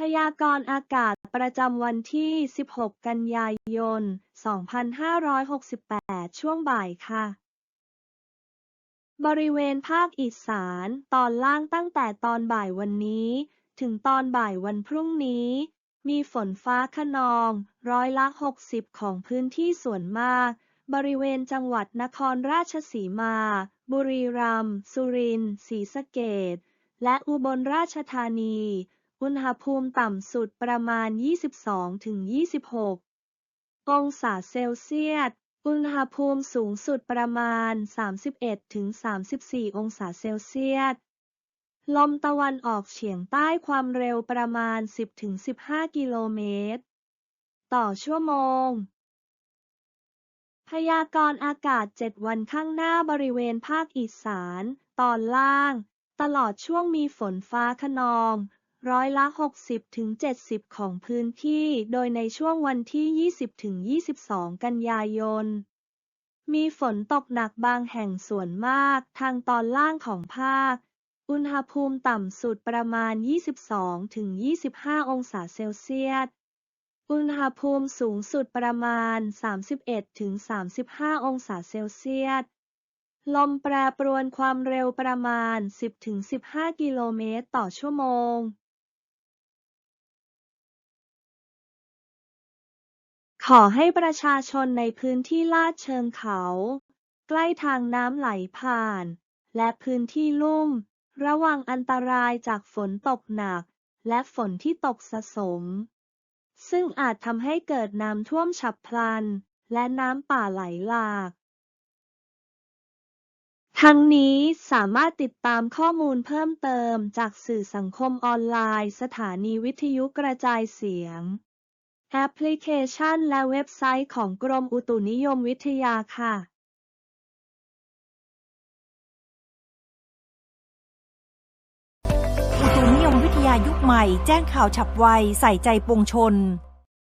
พยากรณ์อากาศประจำวันที่ 16 กันยายน 2568 ช่วงบ่ายค่ะ บริเวณภาคอีสาน ตอนล่างตั้งแต่ตอนบ่ายวันนี้ ถึงตอนบ่ายวันพรุ่งนี้ มีฝนฟ้าคะนอง ร้อยละ 60 ของพื้นที่ส่วนมาก บริเวณจังหวัดนครราชสีมา บุรีรัมย์ สุรินทร์ ศรีสะเกษ และอุบลราชธานี อุณหภูมิต่ำสุดประมาณ 22-26 องศาเซลเซียส อุณหภูมิสูงสุดประมาณ 31-34 องศาเซลเซียส ลมตะวันออกเฉียงใต้ความเร็วประมาณ 10-15 กิโลเมตร ต่อชั่วโมง พยากรณ์อากาศ 7 วันข้างหน้าบริเวณภาคอีสาน ตอนล่าง ตลอดช่วงมีฝนฟ้าคะนอง ร้อยละ 60-70 ของพื้นที่ โดยในช่วงวันที่ 20-22 กันยายน มีฝนตกหนักบางแห่งส่วนมาก ทางตอนล่างของภาค อุณหภูมิต่ำสุดประมาณ 22-25 องศาเซลเซียส อุณหภูมิสูงสุดประมาณ 31-35 องศาเซลเซียสลมแปรปรวนความเร็วประมาณ 10-15 กิโลเมตรต่อชั่วโมง ขอให้ประชาชนในพื้นที่ลาดเชิงเขา ใกล้ทางน้ำไหลผ่าน และพื้นที่ลุ่ม ระวังอันตรายจากฝนตกหนัก และฝนที่ตกสะสม ซึ่งอาจทำให้เกิดน้ำท่วมฉับพลัน และน้ำป่าไหลหลากทั้งนี้สามารถติดตามข้อมูลเพิ่มเติมจากสื่อสังคมออนไลน์ สถานีวิทยุกระจายเสียง แอปพลิเคชันและเว็บไซต์ของกรมอุตุนิยมวิทยาค่ะอุตุนิยมวิทยายุคใหม่ แจ้งข่าวฉับไว ใส่ใจปวงชน